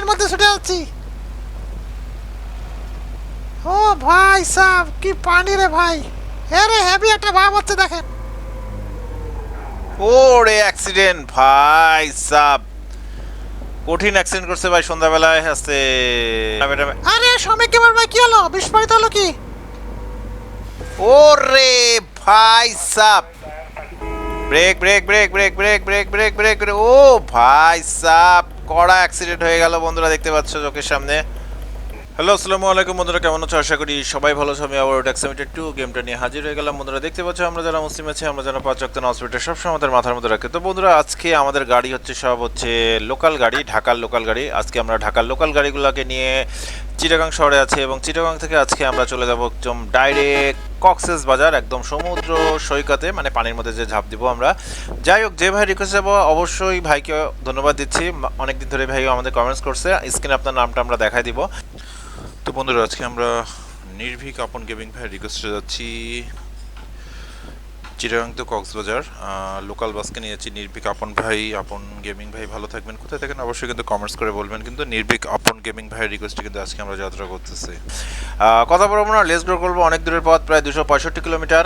পানির মধ্যে ছুটে যাচ্ছি ও ভাই সাহ কি পানি রে ভাই। আরে হেভি একটা ভাব হচ্ছে দেখেন। ওরে অ্যাক্সিডেন্ট ভাই সাব। কঠিন অ্যাক্সিডেন্ট করছে ভাই সন্ধ্যাবেলায় আসতে আরে শ্রমিক কেমন ভাই? কি হলো? বিস্ফোরিত হলো কি? ওরে ভাই sub. Brake brake brake brake brake brake brake brake ও ভাই সাব। কড়া অ্যাক্সিডেন্ট হয়ে গেল বন্ধুরা দেখতে পাচ্ছ চোখের সামনে। হ্যালো, আসসালামু আলাইকুম। বন্ধুরা, কেমন আছো? আশা করি সবাই ভালো আমি আবার ট্যাক্সিমিটার টু গেমটা নিয়ে হাজির হয়ে গেলাম। বন্ধুরা, দেখতে পাচ্ছ, আমরা যারা মুসলিম আছি, আমরা যারা পাঁচ অক্টান হসপিটাল সবসময় আমাদের মাথার মধ্যে রাখি। তো বন্ধুরা, আজকে আমাদের গাড়ি হচ্ছে, সব হচ্ছে লোকাল গাড়ি, ঢাকার লোকাল গাড়ি। আজকে আমরা ঢাকার লোকাল গাড়িগুলোকে নিয়ে চিটাগাং শহরে আছে এবং চিটাগাং থেকে আজকে আমরা চলে যাব একদম ডাইরেক্ট কক্সেস বাজার, একদম সমুদ্র সৈকতে মানে পানির মধ্যে যে ঝাঁপ দিব আমরা। যাই হোক, যে ভাই রিকোয়েস্ট যাব, অবশ্যই ভাইকে ধন্যবাদ দিচ্ছি। অনেকদিন ধরে ভাই আমাদের কমেন্টস করছে। স্ক্রিনে আপনার নামটা আমরা দেখাই দিব। তো বন্ধুরা, আজকে আমরা নির্ভীক আপন গেমিং ভাই রিকোয়েস্টে যাচ্ছি তো কক্সবাজার। লোকাল বাসকে নিয়ে যাচ্ছি নির্ভীক আপন ভাই। আপন গেমিং ভাই ভালো থাকবেন। কোথায় থাকেন অবশ্যই কিন্তু কমেন্টস করে বলবেন। কিন্তু নির্ভীক আপন গেমিং ভাইয়ের রিকোয়েস্টে কিন্তু আজকে আমরা যাত্রা করতেছি। কথা বলব না লেস গ্রো করব। অনেক দূরের পথ, প্রায় দুশো পঁয়ষট্টি কিলোমিটার।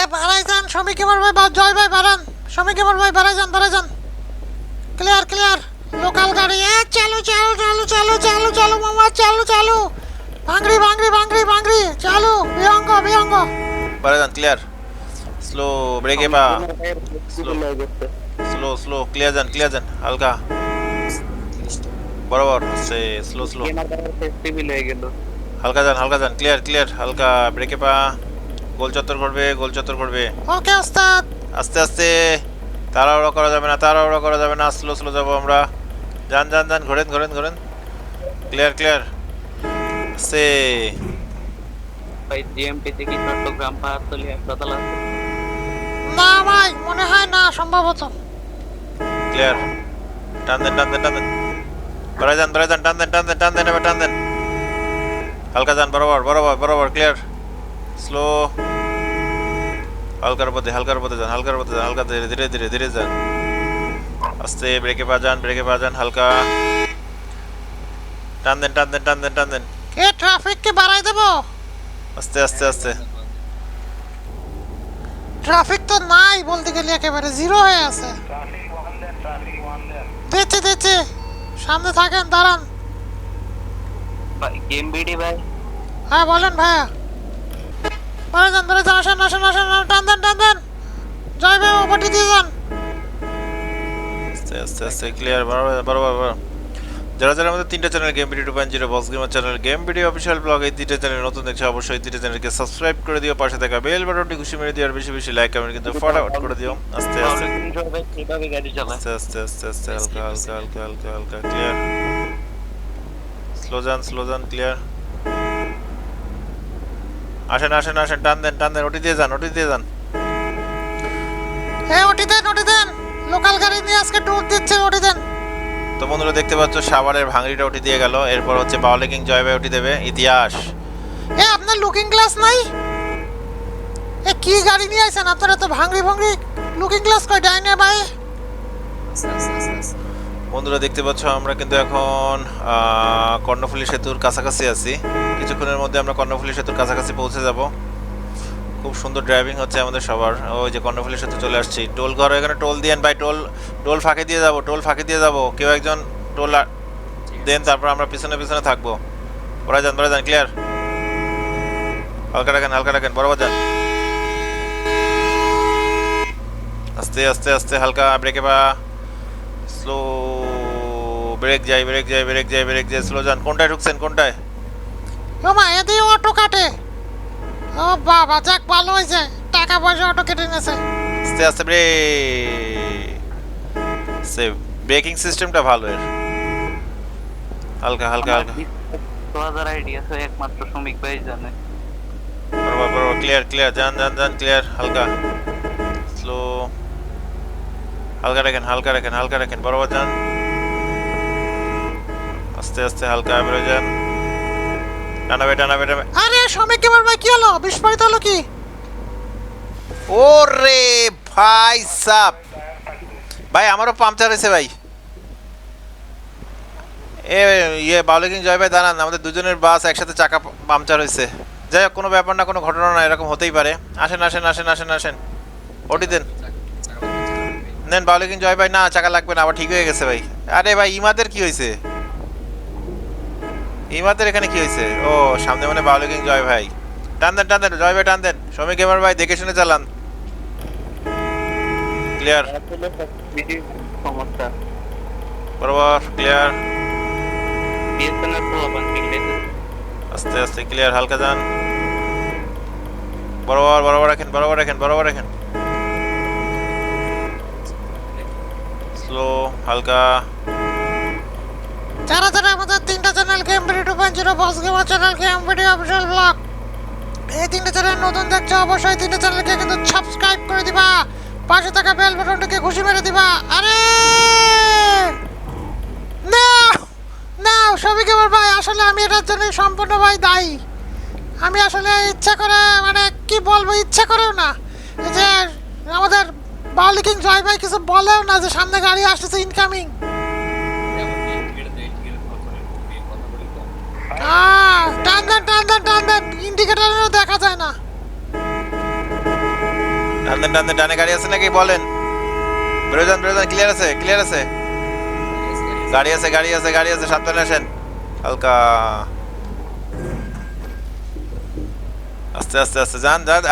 এ, বাড়াই যান কেমন ভাই জয় ভাই, বাড়ান। কেমন ভাই, বাড়াই যান বাড়াই যান। ক্লিয়ার ক্লিয়ার লোকাল গাড়ি এ চালু চালু চালু চালু চালু চালু মামা চালু চালু। ভাঙড়ি ভাঙড়ি ভাঙড়ি ভাঙড়ি চালু বিয়ঙ্গ বিয়ঙ্গ বারে যান ক্লিয়ার স্লো ব্রেকে পা। স্লো স্লো স্লো ক্লিয়ার যান ক্লিয়ার যান হালকা। বরাবর হচ্ছে স্লো স্লো হালকা যান হালকা যান ক্লিয়ার ক্লিয়ার হালকা ব্রেকে পা। গোল চত্বর করবে গোল চত্বর করবে ওকে ওস্তাদ। আস্তে আস্তে। তাড়াহুড়ো করা যাবে না তাড়াহুড়ো করা যাবে না স্লো স্লো যাব আমরা। যান যান যান ঘোরেন ঘোরেন ঘোরেন। ক্লিয়ার ক্লিয়ার সে ভাই জিএমপি থেকে চট্টগ্রাম পাহাড়তলি হাসপাতাল আছে না ভাই মনে হয় না সম্ভবত ক্লিয়ার টান দেন টান দেন টান দেন। বেড়াই যান বেড়াই যান টান দেন টান দেন টান দেন এবার টান দেন। হালকা যান বরাবর বরাবর বরাবর ক্লিয়ার স্লো হালকার পথে হালকার পথে যান হালকার পথে যান হালকা ধীরে ধীরে ধীরে ধীরে যান। আস্তে ব্রেকে পা যান ব্রেকে পা যান হালকা। টান দেন টান দেন টান দেন টান দেন। এ ট্রাফিককে বাড়াই দেবো? আস্তে আস্তে আস্তে। ট্রাফিক তো নাই বলতে গেলে একেবারে জিরো হয়ে আছে। দিচ্ছে দিচ্ছে। সামনে থাকেন দাঁড়ান। ভাই গেম বিডি ভাই। হ্যাঁ বলেন ভাইয়া। ধরে যান ধরে যান আসেন আসেন আসেন টান দেন টান দেন। জয় ভাই ওপাটি দিয়ে যান। আস্তে আস্তে ক্লিয়ার। যারা যারা আমাদের তিনটা channel game video two point zero box gamer channel game video official blog এই তিনটা চ্যানেল নতুন দেখছে, অবশ্যই তিনটা চ্যানেলকে সাবস্ক্রাইব করে দিও, পাশে থাকা বেল বাটনটি খুশি মেরে দিও, আর বেশি বেশি লাইক কমেন্ট কিন্তু ফটাফট করে দিও। আস্তে আস্তে। আস্তে আস্তে আস্তে আস্তে, হালকা হালকা হালকা হালকা হালকা ক্লিয়ার স্লো যান স্লো যান ক্লিয়ার আসেন আসেন আসেন, টান দেন টান দেন, ওটি দিয়ে যান, ওটি দিয়ে যান। এ ওটি দেন ওটি দেন। লোকাল গাড়ি নিয়ে আজকে ট্যুর দিচ্ছে ওটি দেন। তো বন্ধুরা দেখতে পাচ্ছ সাভারের ভাঙড়িটা উঠে দিয়ে গেল। এরপর হচ্ছে বাউলে কিং জয় ভাই উঠে দেবে। ইতিহাস। এ আপনার লুকিং গ্লাস নাই? এ কি গাড়ি নিয়ে আইছেন? আপনারা তো ভাঙড়ি ভাঙড়ি লুকিং গ্লাস কই ডাইনে ভাই বন্ধুরা দেখতে পাচ্ছ আমরা কিন্তু এখন কর্ণফুলী সেতুর কাছাকাছি আছি। কিছুক্ষণের মধ্যে আমরা কর্ণফুলী সেতুর কাছাকাছি পৌঁছে যাব। খুব সুন্দর ড্রাইভিং হচ্ছে আমাদের সবার। ওই যে কর্ণফুলী সাথে চলে আসছি। টোল ঘর এখানে টোল দিয়েন ভাই, টোল টোল ফাঁকি দিয়ে যাব, টোল ফাঁকি দিয়ে যাব। কেউ একজন টোল দেন, তারপর আমরা পিছনে পিছনে থাকব। ওরা যান ওরা যান ক্লিয়ার হালকা রাখেন হালকা রাখেন বরাবর যান। আস্তে আস্তে আস্তে, হালকা ব্রেকে বা স্লো ব্রেক যাই ব্রেক যাই ব্রেক যাই ব্রেক যাই স্লো যান। কোনটায় ঢুকছেন, কোনটায়? অটো কাটে। ও বাবা যাক ভালো হয়েছে। টাকা পয়সা অটো কেটে নিয়েছে। আস্তে আস্তে ব্রেক সে ব্রেকিং সিস্টেমটা ভালো এর। হালকা হালকা হালকা। দু হাজার আইডি আছে একমাত্র শ্রমিক ভাই জানে। বরাবর বরাবর ক্লিয়ার ক্লিয়ার যান যান যান ক্লিয়ার হালকা। স্লো হালকা রাখেন হালকা রাখেন হালকা রাখেন বরাবর যান। আস্তে আস্তে হালকা বেরো যান। টানাবে টানাবে টানাবে আরে শ্রমিক কেমন ভাই কি হলো বিস্ফোরিত হলো কি? ওরে ভাই সাপ ভাই আমারও পাংচার হয়েছে ভাই। এ ইয়ে বাউলিকিং জয় ভাই দাঁড়ান আমাদের দুজনের বাস একসাথে চাকা পাংচার হয়েছে। যাই হোক কোনো ব্যাপার না কোনো ঘটনা না এরকম হতেই পারে। আসেন আসেন আসেন আসেন আসেন। ওটি দেন। নেন বাউলিকিং জয় ভাই না চাকা লাগবে না আবার ঠিক হয়ে গেছে ভাই। আরে ভাই ইমাদের কি হয়েছে? ইমাদের এখানে কি হয়েছে? ও, সামনে মানে বাউলিকিং জয় ভাই। টান দেন টান দেন, জয় ভাই, টান দেন। শ্রমিক এবার ভাই, দেখে শুনে চালান। ক্লিয়ার বরাবর ক্লিয়ার আস্তে আস্তে ক্লিয়ার হালকা যান। বরাবর বরাবর রাখেন বরাবর রাখেন বরাবর রাখেন। স্লো হালকা। যারা যারা আমাদের তিনটা channel game video two point zero box gamer channel game video official blog এই তিনটা চ্যানেল নতুন দেখছ অবশ্যই তিনটা চ্যানেলকে কিন্তু সাবস্ক্রাইব করে দিবা, পাশে থাকা বেল বাটনটাকে ঘুষি মেরে দিবা। আরে! না না সবই কেবল ভাই, আসলে আমি এটার জন্য সম্পূর্ণ ভাই দায়ী। আমি আসলে ইচ্ছা করে মানে কি বলব, ইচ্ছা করেও না। যে আমাদের বাউলিকিং জয় কিছু বলেও না যে সামনে গাড়ি আসতেছে ইনকামিং টান দেন টান দেন টান দেন ইন্ডিকেটারও দেখা যায় না। টান দেন টান দেন ডানে গাড়ি আছে নাকি বলেন? বেরো যান ক্লিয়ার আছে ক্লিয়ার আছে? গাড়ি আছে গাড়ি আছে গাড়ি আছে সাবধানে আসেন। হালকা। আস্তে আস্তে আস্তে যান যান।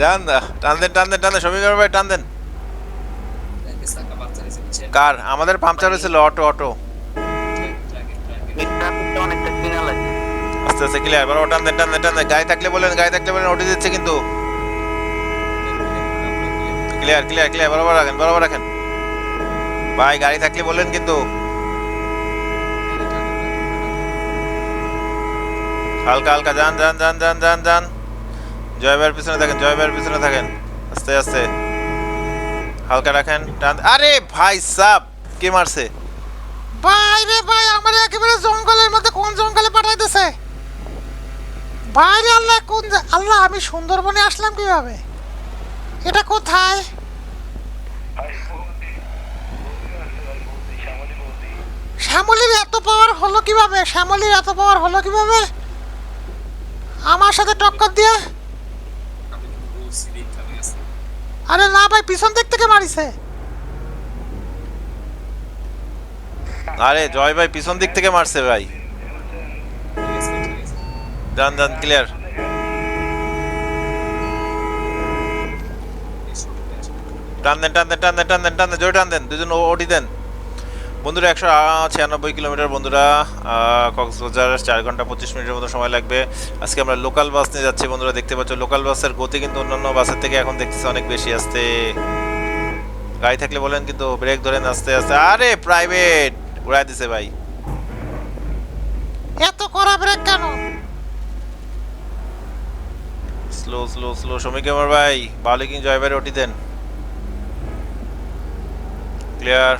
যান টান দেন টান দেন টান দেন সমীকরণ ভাই টান দেন কার? আমাদের পাংচার হয়েছিল অটো অটো। আস্তে আস্তে ক্লিয়ার বড় টান দেন টান দেন টান গায়ে থাকলে বলেন, গায়ে থাকলে বলেন, ওটি দিচ্ছে কিন্তু। ক্লিয়ার ক্লিয়ার ক্লিয়ার বরাবর রাখেন বরাবর রাখেন। ভাই, গাড়ি থাকলে কিন্তু। হালকা হালকা, যান যান যান যান যান যান। জয় ভাইয়ের পিছনে থাকেন জয় ভাইয়ের পিছনে থাকেন। আস্তে আস্তে। হালকা রাখেন, টান। আরে ভাই সাব, কে মারছে? ভাই রে ভাই, আমার একেবারে জঙ্গলের মধ্যে কোন জঙ্গলে পাঠাইতেছে ভাই রে আল্লাহ কোন আল্লাহ, আমি সুন্দরবনে আসলাম কীভাবে? এটা কোথায়? শ্যামলির এত পাওয়ার হলো কীভাবে? শ্যামলির এত পাওয়ার হলো কীভাবে? আমার সাথে টক্কর দিয়ে? আরে না ভাই, পিছন দিক থেকে মারিছে। আরে জয় ভাই, পিছন দিক থেকে মারছে ভাই। যান যান ক্লিয়ার টান দেন টান দেন টান দেন টান দেন টান দেন জোরে টান দেন দুজন ওটি দেন। বন্ধুরা, একশো ছিয়ানব্বই কিলোমিটার বন্ধুরা কক্সবাজার চার ঘণ্টা পঁচিশ মিনিটের মতো সময় লাগবে। আজকে আমরা লোকাল বাস নিয়ে যাচ্ছি বন্ধুরা, দেখতে পাচ্ছ লোকাল বাসের গতি কিন্তু অন্যান্য বাসের থেকে এখন দেখতেছি অনেক বেশি আসতে। গাড়ি থাকলে বলেন কিন্তু ব্রেক ধরেন আস্তে আস্তে। আরে প্রাইভেট উড়াই দিছে ভাই। এত করা ব্রেক কেন? স্লো স্লো স্লো শ্রমিক আমার ভাই বালিকিং জয়বারে ওটি দেন ক্লিয়ার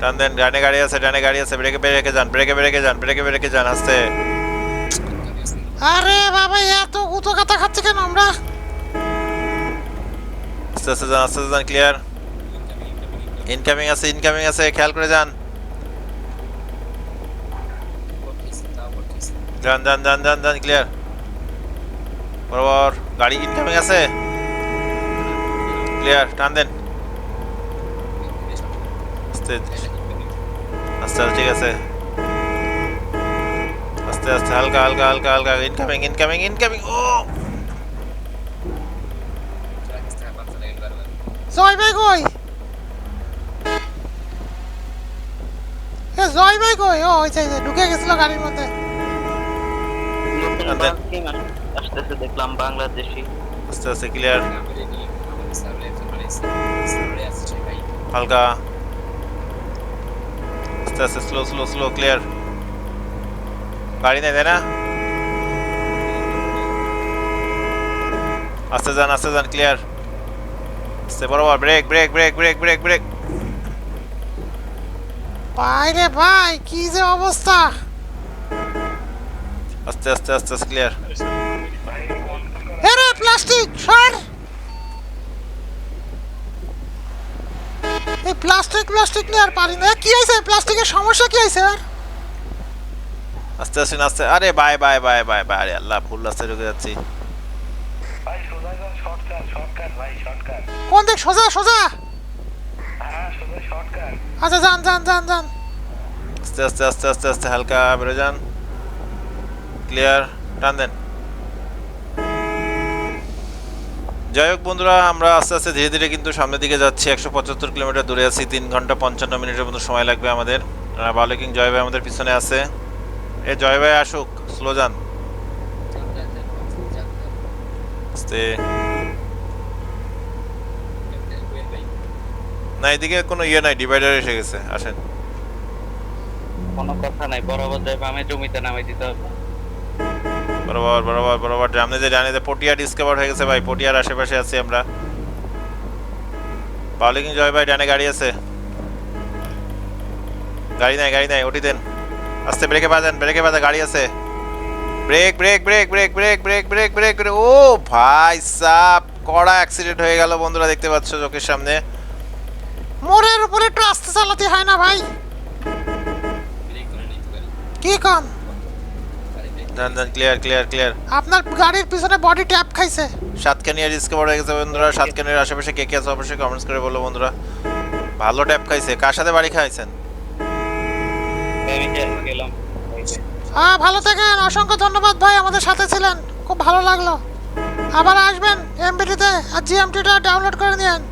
টান দেন ডানে গাড়ি আছে ডানে গাড়ি আছে ব্রেকে ব্রেকে যান ব্রেকে ব্রেকে যান ব্রেকে ব্রেকে যান আস্তে আরে বাবা এত উতো কথা খাচ্ছে কেন আমরা? আস্তে আস্তে যান আস্তে আস্তে যান ক্লিয়ার ইনকামিং আছে ইনকামিং আছে খেয়াল করে যান। যান যান যান যান যান ক্লিয়ার বরাবর গাড়ি ইনকামিং আছে। ক্লিয়ার টান দেন। আস্তে আস্তে ঠিক আছে। আস্তে আস্তে হালকা হালকা হালকা হালকা ইনকামিং ইনকামিং ইনকামিং ও! জয় ভাই কই? এ জয় ভাই কই? ও ওই ঢুকে গেছিল গাড়ির মধ্যে। কিং আসতেছে দেখলাম বাংলাদেশি। আস্তে আস্তে ক্লিয়ার হালকা। আস্তে আস্তে স্লো স্লো স্লো ক্লিয়ার গাড়ি নেই তাই না? আস্তে যান আস্তে যান ক্লিয়ার আস্তে বরাবর brake brake brake brake brake brake ভাই রে ভাই কি যে অবস্থা? আস্তে আস্তে আস্তে আস্তে ক্লিয়ার এরে প্লাস্টিক সর। এই প্লাস্টিক প্লাস্টিক নিয়ে আর পারি না। কি হয়েছে? প্লাস্টিকের সমস্যা কি হয়েছে? আর আস্তে আস্তে আস্তে। আরে বাই বাই বাই বাই বাই। আরে আল্লাহ ভুল রাস্তায় ঢুকে যাচ্ছি। ভাই সোজা যান শর্টকাট শর্টকাট ভাই শর্টকাট কোন দিক? সোজা সোজা? হ্যাঁ সোজা আচ্ছা যান যান যান যান। আস্তে আস্তে আস্তে আস্তে আস্তে হালকা বেরো যান। ক্লিয়ার টান দেন। যাই হোক বন্ধুরা, আমরা আস্তে আস্তে ধীরে ধীরে কিন্তু সামনের দিকে যাচ্ছি। একশো পঁচাত্তর কিলোমিটার দূরে আছি, তিন ঘণ্টা পঞ্চান্ন মিনিটের মতো সময় লাগবে আমাদের। বালিকিং জয় ভাই আমাদের পিছনে আছে। এ জয় ভাই আসুক, স্লো যান। না, এদিকে কোনো ইয়ে নাই ডিভাইডার এসে গেছে, আসেন। কোনো কথা নাই, বরাবর যাই বামে জমিতে নামাই দিতে হবে। বরাবর বরাবর বরাবর সামনে যে জানি যে পটিয়া ডিসকভার হয়ে গেছে ভাই, পটিয়ার আশেপাশে আছি আমরা। পাওলিং জয় ভাই, ডানে গাড়ি আছে। গাড়ি নাই গাড়ি নাই, ওটি দেন। আস্তে ব্রেকে বাজান ব্রেকে বাজা, গাড়ি আছে। Brake brake brake brake brake brake brake brake ও ভাই সাপ, কড়া অ্যাক্সিডেন্ট হয়ে গেল বন্ধুরা, দেখতে পাচ্ছ চোখের সামনে। মোড়ের উপরে একটু আস্তে চালাতে হয় না ভাই? কি কম ডান ডান ক্লিয়ার ক্লিয়ার ক্লিয়ার আপনার গাড়ির পিছনে বডি ট্যাপ খাইছে। সাতকানিয়া ডিসকভার হয়ে গেছে বন্ধুরা সাতকানিয়ার আশেপাশে কে কে আছে অবশ্যই কমেন্টস করে বলো বন্ধুরা। ভালো ট্যাপ খাইছে। কার সাথে বাড়ি খাইছেন? আমি গেলাম। হ্যাঁ ভালো থাকেন। অসংখ্য ধন্যবাদ ভাই আমাদের সাথে ছিলেন। খুব ভালো লাগল। আবার আসবেন এমবিটিতে আর জিএমটিটা ডাউনলোড করে নিন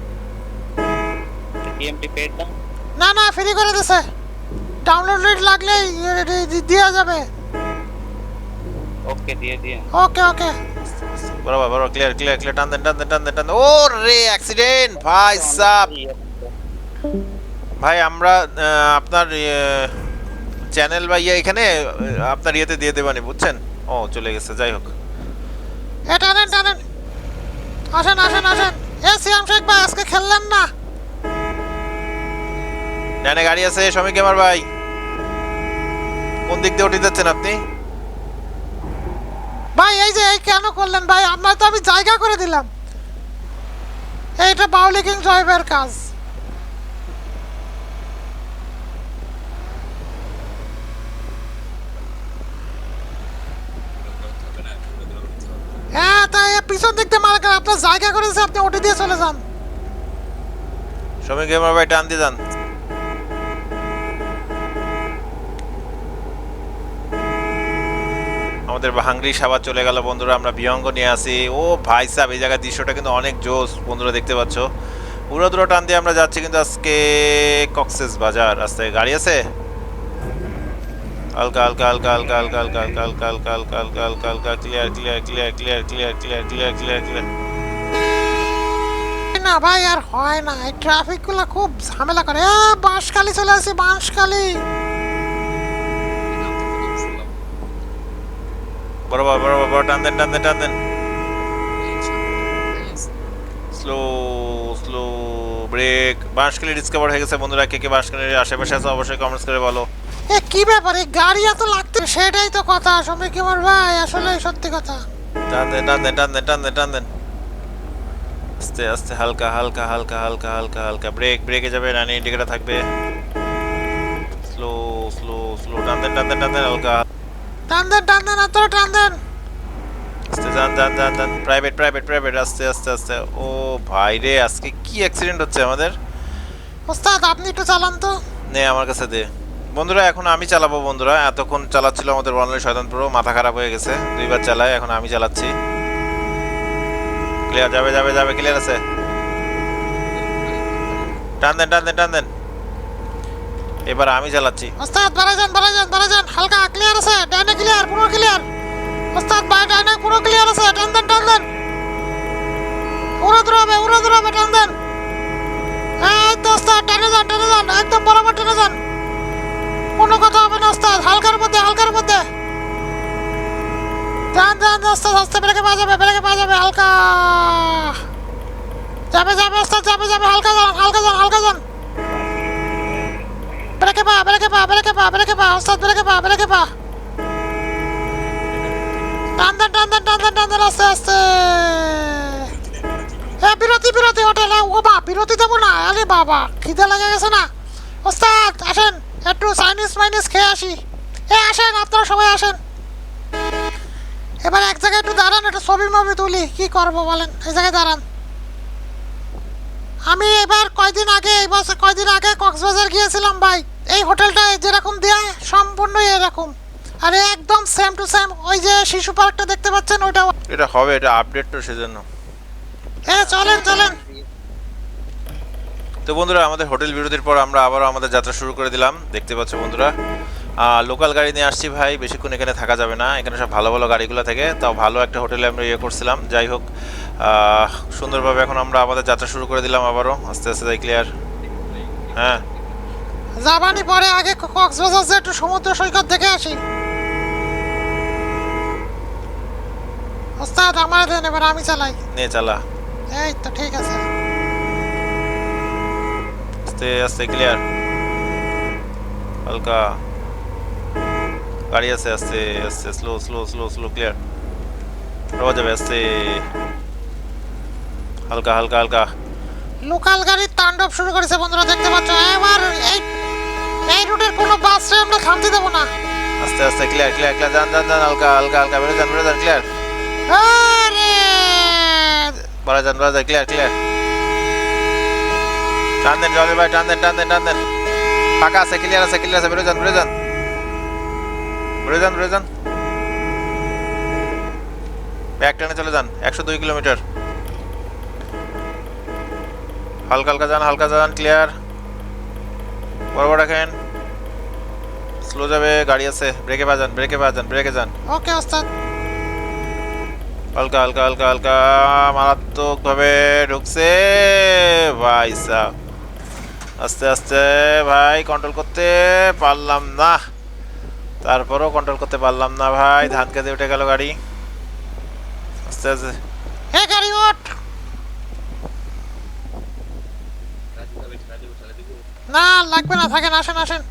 TMT পেড না? না ফ্রি করে দিছে। ডাউনলোড রেট লাগলেই দেওয়া যাবে। ওকে দিয়ে দিয়ে। ওকে ওকে বরাবর বরাবর ক্লিয়ার ক্লিয়ার ক্লিয়ার টান দেন টান দেন টান দেন টান ও রে অ্যাক্সিডেন্ট ভাই সাব ভাই আমরা আপনার চ্যানেল বা ইয়ে এখানে আপনার ইয়েতে দিয়ে দেবানি বুঝছেন? ও চলে গেছে যাই হোক। এ টানেন টানেন। আসেন আসেন আসেন। এ সিয়াম শেখ ভাই আজকে খেললেন না। ডানে গাড়ি আছে শ্রমিক আমার ভাই। কোন দিক দিয়ে উঠে যাচ্ছেন আপনি? ভাই, এই যে, এই কেন করলেন ভাই? আপনার তো আমি জায়গা করে দিলাম। এইটা বাউলিকিং জয়বের কাজ। হ্যাঁ তাই পিছন দিক মারা আপনার জায়গা করে আপনি ওটি দিয়ে চলে যান। শ্রমিক আমার ভাই, টান দিয়ে যান। আমাদের হাংরি সাবার চলে গেল বন্ধুরা আমরা বিহঙ্গ নিয়ে আসি ও ভাই সাহেব এই জায়গার দৃশ্যটা কিন্তু অনেক জোস বন্ধুরা দেখতে পাচ্ছ পুরো দূর টান দিয়ে আমরা যাচ্ছি কিন্তু আজকে কক্সেস বাজার রাস্তায় গাড়ি আছে হালকা হালকা হালকা হালকা হালকা হালকা হালকা হালকা হালকা হালকা হালকা হালকা হালকা clear clear clear clear clear clear clear clear clear না ভাই আর হয় না এই খুব ঝামেলা করে বাঁশখালি চলে আসি বাঁশখালি বরাবর বরাবর বরাবর টান দেন টান দেন টান দেন। Slow slow brake Banshkhali discover হয়ে গেছে বন্ধুরা কে কে বাঁশখালীর আশেপাশে আছে অবশ্যই কমেন্টস করে বলো। এ কি ব্যাপার? এই গাড়ি এত লাগতে সেটাই তো কথা সমীর কুমার ভাই আসলে সত্যি কথা। টান দেন টান দেন টান দেন টান দেন টান দেন। আস্তে আস্তে হালকা হালকা হালকা হালকা হালকা হালকা। ব্রেক ব্রেকে যাবে রানি ইন্ডিকেটার থাকবে। স্লো স্লো স্লো টান দেন টান দেন টান দেন হালকা। টান দেন টান দেন আপনারা টান দেন। আস্তে যান যান যান যান। প্রাইভেট প্রাইভেট প্রাইভেট আস্তে আস্তে আস্তে। ও ভাই রে আজকে কি অ্যাক্সিডেন্ট হচ্ছে আমাদের? ওস্তাদ আপনি একটু চালান তো। নে আমার কাছে দে। বন্ধুরা এখন আমি চালাবো বন্ধুরা। এতক্ষণ চালাচ্ছিল আমাদের বনলে শয়তান প্রো। মাথা খারাপ হয়ে গেছে। দুইবার চালায় এখন আমি চালাচ্ছি। ক্লিয়ার যাবে যাবে যাবে ক্লিয়ার আছে? টান দেন টান দেন টান দেন। এবার আমি চালাচ্ছি ওস্তাদ বাড়াই যান বাড়াই যান বাড়াই যান। হালকা ক্লিয়ার আছে? ডাইনে ক্লিয়ার পুরো ক্লিয়ার ওস্তাদ, বাই ডাইনে পুরো ক্লিয়ার আছে। টান দেন টান দেন। উড়ে দূরাবে উড়ে দূরাবে টান দেন। এই তো ওস্তাদ, টেনে যান টেনে যান। একদম বরাবর টেনে যান। কোনো কথা হবে না, ওস্তাদ। হালকার মধ্যে হালকার মধ্যে। যান যান ওস্তাদ। আস্তে ব্রেকে পা যাবে, ব্রেকে পা যাবে, হালকা। যাবে যাবে, ওস্তাদ, যাবে যাবে। হালকা যান হালকা যান হালকা যান। ব্রেকে পা ব্রেকে পা ব্রেকে পা ব্রেকে পা ওস্তাদ ব্রেকে পা ব্রেকে পা টান টান দেন টান দেন টান দেন আস্তে আস্তে এ বিরতি বিরতি হোটেল ও বা বিরতি দেবো না। আরে বাবা, খিদে লেগে গেছে না। ওস্তাদ, আসেন। একটু চাইনিজ মাইনিজ খেয়ে আসি। এ, আসেন, আপনারা সবাই আসেন। এবার এক জায়গায় একটু দাঁড়ান, একটু ছবি মবি তুলি। কি করব বলেন? এই জায়গায় দাঁড়ান। আমি এবার কয়দিন আগে এই বছর কয়দিন আগে কক্সবাজার গিয়েছিলাম ভাই। এই হোটেলটা যেরকম দেয় সম্পূর্ণই এরকম। আরে একদম সেম টু সেম ওই যে শিশু পার্কটা দেখতে পাচ্ছেন ওইটা এটা হবে এটা আপডেট তো সেজন্য। হ্যাঁ চলেন চলেন। তো বন্ধুরা আমাদের হোটেল বিরতির পর আমরা আবারও আমাদের যাত্রা শুরু করে দিলাম। দেখতে পাচ্ছ বন্ধুরা লোকাল গাড়ি নিয়ে আসছি ভাই বেশিক্ষণ এখানে থাকা যাবে না। এখানে সব ভালো ভালো গাড়িগুলো থাকে তাও ভালো একটা হোটেলে আমরা ইয়ে করছিলাম। যাই হোক সুন্দরভাবে এখন আমরা আমাদের যাত্রা শুরু করে দিলাম আবারও। আস্তে আস্তে যাই ক্লিয়ার হ্যাঁ। যাবানি পরে আগে কক্সবাজার যে একটু সমুদ্র সৈকত দেখে আসি। ওস্তাদ আমার দেন এবার আমি চালাই। নিয়ে চালা। এই তো ঠিক আছে। আস্তে আস্তে ক্লিয়ার হালকা। গাড়ি আছে আস্তে আস্তে slow slow slow slow clear রওয়া যাবে আস্তে হালকা হালকা হালকা। লোকাল গাড়ির তাণ্ডব শুরু করেছে বন্ধুরা দেখতে পাচ্ছ? এবার এই এই রুটের কোনো বাসে আমরা থামতে দেবো না। আস্তে আস্তে ক্লিয়ার ক্লিয়ার ক্লিয়ার যান যান যান হালকা হালকা হালকা বেরো যান বেরো যান ক্লিয়ার আরে! বলা যান বলা যান ক্লিয়ার ক্লিয়ার টান দেন জলের ভাই টান দেন টান দেন টান দেন। ফাঁকা আছে ক্লিয়ার আছে ক্লিয়ার আছে বেরো যান বেরো যান। বেরো যান বেরো যান ব্যাক টেনে চলে যান একশো দুই কিলোমিটার। হালকা হালকা যান হালকা যান ক্লিয়ার। বড় রাখেন। স্লো যাবে গাড়ি আছে। ব্রেকে বাজান ব্রেকে বাজান ব্রেকে যান। ওকে ওস্তাদ। হালকা হালকা হালকা হালকা মারাত্মক ভাবে ঢুকছে। ভাই সাহ। আস্তে আস্তে ভাই কন্ট্রোল করতে পারলাম না। তারপরও কন্ট্রোল করতে পারলাম না ভাই। ধান খেতে উঠে গেল গাড়ি। আস্তে আস্তে। হে গাড়ি, ওঠ! না, লাগবে না, থাকেন, আসেন আসেন।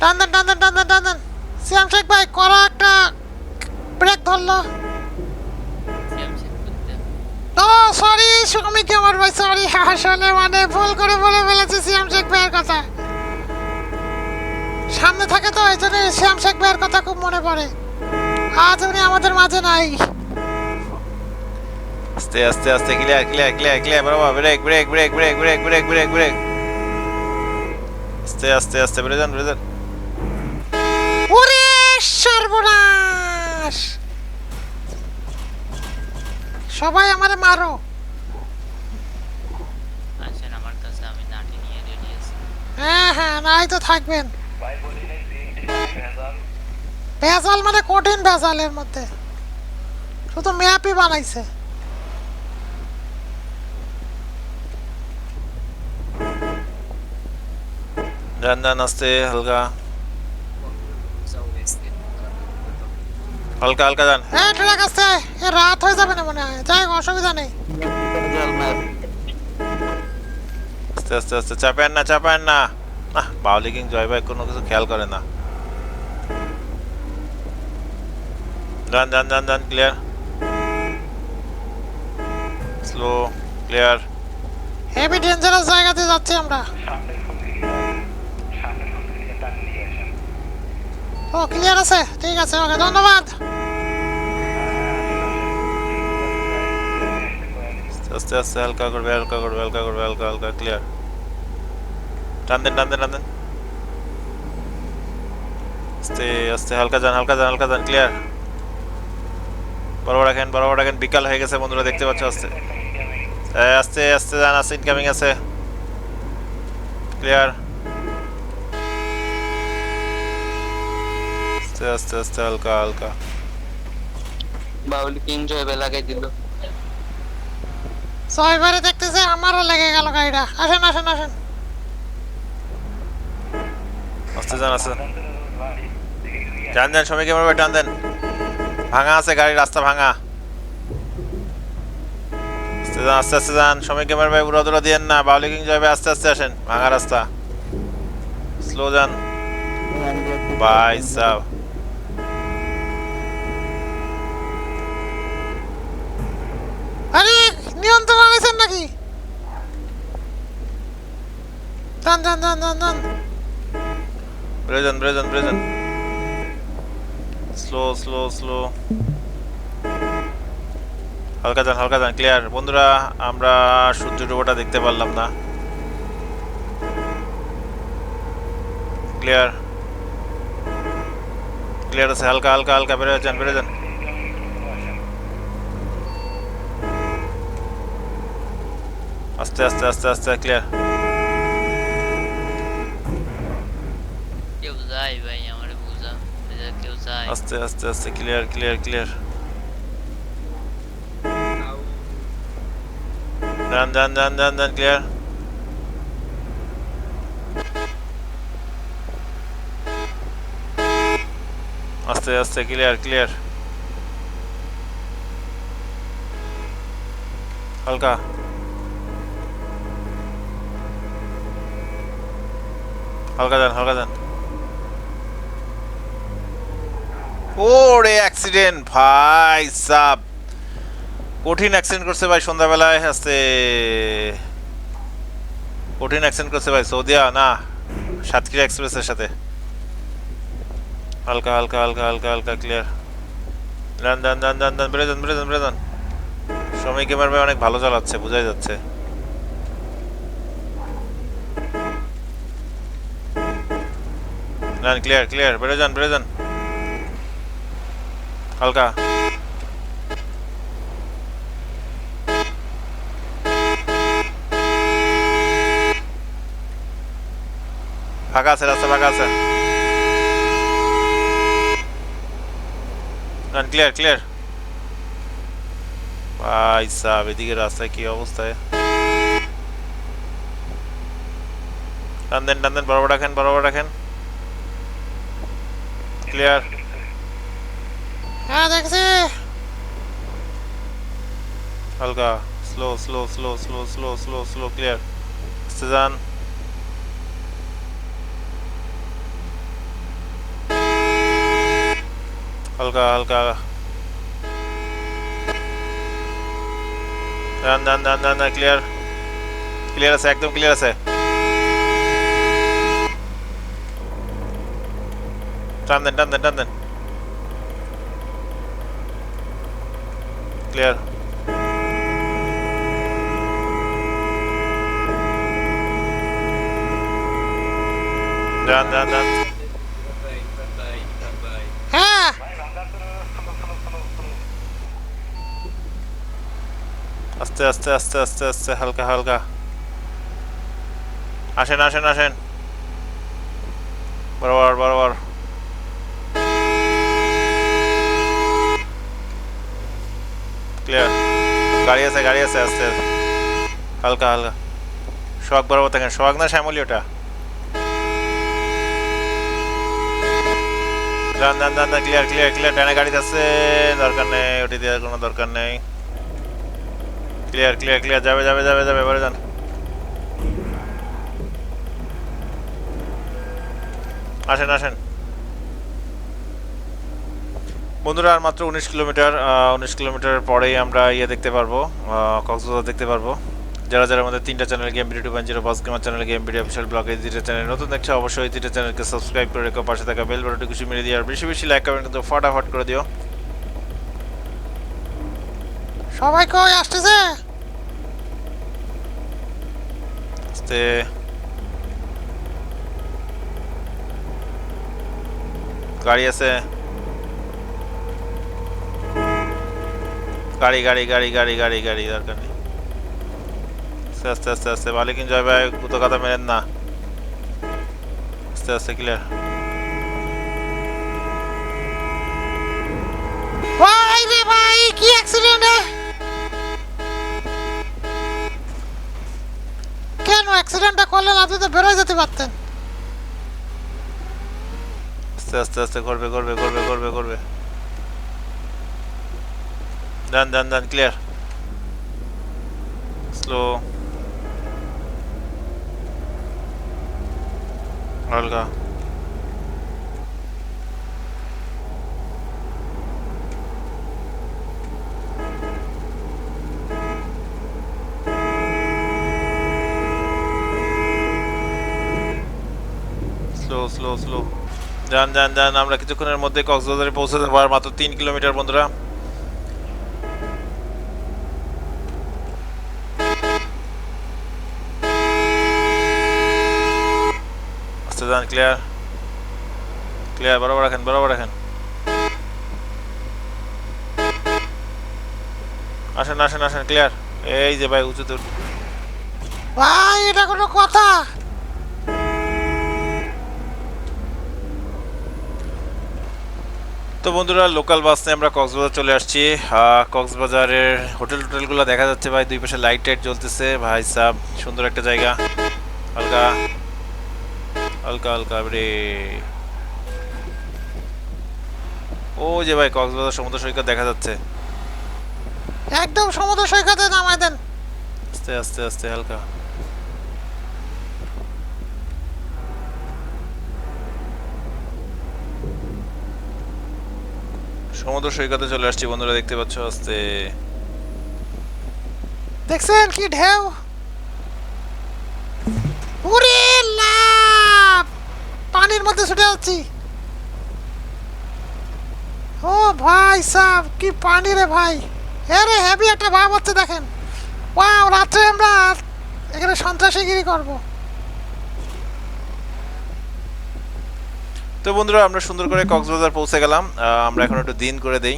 টান দেন টান দেন টান দেন টান দেন। সিয়াম শেখ ভাই করা একটা ব্রেক ধরলো। ও সরি সুমি কেমন ভাই সরি আসলে মানে ভুল করে বলে ফেলেছি সিয়াম শেখ ভাইয়ের কথা। সামনে থাকে তো এই জন্য শ্যাম শেখ ভাইয়ের কথা খুব মনে পড়ে। আজ উনি আমাদের মাঝে নাই। আস্তে আস্তে আস্তে ক্লিয়ার ক্লিয়ার ক্লিয়ার ক্লিয়ার বরাবর brake brake brake brake brake brake brake brake আস্তে আস্তে আস্তে বেরো যান বেরো যান ওরে সর্বনাশ! সবাই আমারে মারো। আসেন আমার কাছে আমি নাটি নিয়ে রেডি আছি। হ্যাঁ হ্যাঁ নাই তো থাকবেন। ভাই বলি নাই সিএনটি ভেজাল মানে কঠিন ভেজালের মধ্যে। শুধু ম্যাপই বানাইছে। যান যান আস্তে হালকা। হালকা হালকা যান। হ্যাঁ ঠিক আছে রাত হয়ে যাবে না মনে হয়। যাই অসুবিধা নেই। আস্তে আস্তে আস্তে চাপেন না চাপেন না। না বাউলি কিং জয় ভাই কোনো কিছু খেয়াল করে না। যান যান যান যান clear slow clear heavy dangerous জায়গাতে যাচ্ছি আমরা সামনের ফুল দিকে সামনের ফুল দিকে টান দিয়ে আসেন ও ক্লিয়ার আছে? ঠিক আছে, ওকে, ধন্যবাদ। আস্তে আস্তে হালকা করবে হালকা করবে হালকা করবে, হালকা হালকা ক্লিয়ার টান দেন টান দেন টান দেন। আস্তে আস্তে, হালকা যান হালকা যান হালকা যান ক্লিয়ার বরাবর রাখেন বরাবর রাখেন, বিকাল হয়ে গেছে বন্ধুরা, দেখতে পাচ্ছ, আস্তে। আস্তে আস্তে, যান আছে ইনকামিং আছে। ক্লিয়ার আস্তে আস্তে আস্তে হালকা হালকা। বাউল কিং জয়বে লাগাই দিল? ছয়বারে দেখতেছে আমারও লেগে গেল গাড়িটা। আসেন আসেন আসেন। আস্তে যান আস্তে টান দেন সময় কেমন টান দেন। ভাঙা আছে গাড়ির রাস্তা ভাঙা। আস্তে যান আস্তে আস্তে যান। সময় কেমন ভাই উড়া দুরা দিয়েন না। বাউলি কিং যাবে আস্তে আস্তে আসেন। ভাঙা রাস্তা। স্লো যান। ভাই সাহ নাকি? যান যান যান যান যান। বেড়ে যান বেড়ে যান বেড়ে যান স্লো স্লো স্লো হালকা যান হালকা যান ক্লিয়ার বন্ধুরা, আমরা সূর্য ডুবোটা দেখতে পারলাম না। ক্লিয়ার ক্লিয়ার আছে, হালকা হালকা হালকা। বেড়ে যান বেড়ে যান। আস্তে আস্তে আস্তে আস্তে ক্লিয়ার কেউ যায় ভাই আমার বুঝা বুঝা কেউ যায় আস্তে আস্তে আস্তে ক্লিয়ার ক্লিয়ার ক্লিয়ার যান যান যান যান যান ক্লিয়ার আস্তে আস্তে ক্লিয়ার ক্লিয়ার হালকা হালকা যান হালকা যান। ওরে অ্যাক্সিডেন্ট ভাই সাব। কঠিন অ্যাক্সিডেন্ট করছে ভাই সন্ধ্যাবেলায় আসতে কঠিন অ্যাক্সিডেন্ট করছে ভাই সৌদিয়া না, সাতক্ষীরা এক্সপ্রেসের সাথে। হালকা হালকা হালকা হালকা হালকা ক্লিয়ার যান যান যান যান যান বেড়ে যান বেড়ে যান বেড়ে যান। সময় ক্যামের ভাই অনেক ভালো চালাচ্ছে, বোঝাই যাচ্ছে। যান ক্লিয়ার ক্লিয়ার বেড়ে যান বেড়ে যান হালকা ফাঁকা আছে রাস্তা ফাঁকা আছে রান ক্লিয়ার ক্লিয়ার ভাই সাহেব এদিকে রাস্তায় কি অবস্থায় টান দেন টান দেন বরাবর রাখেন বরাবর রাখেন ক্লিয়ার হ্যাঁ দেখছি হালকা slow slow slow slow slow slow slow clear আস্তে যান হালকা হালকা যান যান যান যান যান ক্লিয়ার ক্লিয়ার আছে একদম ক্লিয়ার আছে টান দেন টান দেন টান দেন ক্লিয়ার যান যান যান আস্তে আস্তে আস্তে আস্তে আস্তে হালকা হালকা আসেন আসেন আসেন বরাবর বরাবর গাড়ি আছে আস্তে। হালকা হালকা। সোহাগ বরাবর থাকেন। সোহাগ না শ্যামলি ওটা? যান যান যান ক্লিয়ার ক্লিয়ার ক্লিয়ার ডানে গাড়ি আছে দরকার নেই। ওটি দেওয়ার কোনো দরকার নেই। ক্লিয়ার ক্লিয়ার ক্লিয়ার যাবে যাবে যাবে যাবে। এবারে যান। আসেন আসেন। বন্ধুরা আর মাত্র উনিশ কিলোমিটার উনিশ কিলোমিটার পরেই আমরা ইয়ে দেখতে পারব কক্সবাজার দেখতে পারব। যারা যারা আমাদের তিনটা channel game video two point zero gamer channel game video official blog এই দুইটা চ্যানেল নতুন দেখছে অবশ্যই এই দুইটা চ্যানেলকে সাবস্ক্রাইব করে রেখো পাশে থাকা বেল বাটনটি খুশি মেরে দিয়ে আর বেশি বেশি লাইক কমেন্ট কিন্তু ফটাফট করে দিও। সবাই কই আসতেছে? আস্তে। গাড়ি আছে। গাড়ি গাড়ি গাড়ি গাড়ি গাড়ি গাড়ি দরকার নেই। আস্তে আস্তে আস্তে আস্তে মালিকিন জয় ভাই কুতো কথা মেরেন না। আস্তে আস্তে ক্লিয়ার ভাই রে ভাই কি অ্যাক্সিডেন্ট কেন অ্যাক্সিডেন্টটা করলেন? আপনি তো বেরোয় যেতে পারতেন। আস্তে আস্তে আস্তে করবে করবে করবে করবে করবে। Done, done, done. Clear. Slow. Olga. Slow slow slow যান যান যান আমরা কিছুক্ষণের মধ্যে কক্সবাজারে পৌঁছে যাব আর মাত্র তিন কিলোমিটার বন্ধুরা ক্লিয়ার ক্লিয়ার বরাবর রাখেন বরাবর রাখেন। আসেন আসেন আসেন ক্লিয়ার এই যে ভাই উঁচুতে উঠ- ভাই এটা কোনো কথা। তো বন্ধুরা লোকাল বাস নিয়ে আমরা কক্সবাজার চলে আসছি। কক্সবাজারের হোটেল টোটেলগুলো দেখা যাচ্ছে ভাই দুই পাশে লাইট টাইট জ্বলতেছে। ভাই সাহ সুন্দর একটা জায়গা। হালকা। হালকা হালকা রে ও যে ভাই কক্সবাজার সমুদ্র সৈকত দেখা যাচ্ছে। একদম সমুদ্র সৈকতে নামাই দেন। আস্তে আস্তে আস্তে হালকা। সমুদ্র সৈকতে চলে আসছি বন্ধুরা দেখতে পাচ্ছ আস্তে। দেখছেন কি ঢেউ? লাভ পানির মধ্যে ছুটে যাচ্ছি। ও ভাই সাহ কি পানি রে ভাই। আরে হেভি একটা ভাব হচ্ছে দেখেন। ও রাত্রে আমরা এখানে সন্ত্রাসীগিরি করব। তো বন্ধুরা, আমরা সুন্দর করে কক্সবাজার পৌঁছে গেলাম। আমরা এখন একটু দিন করে দেই।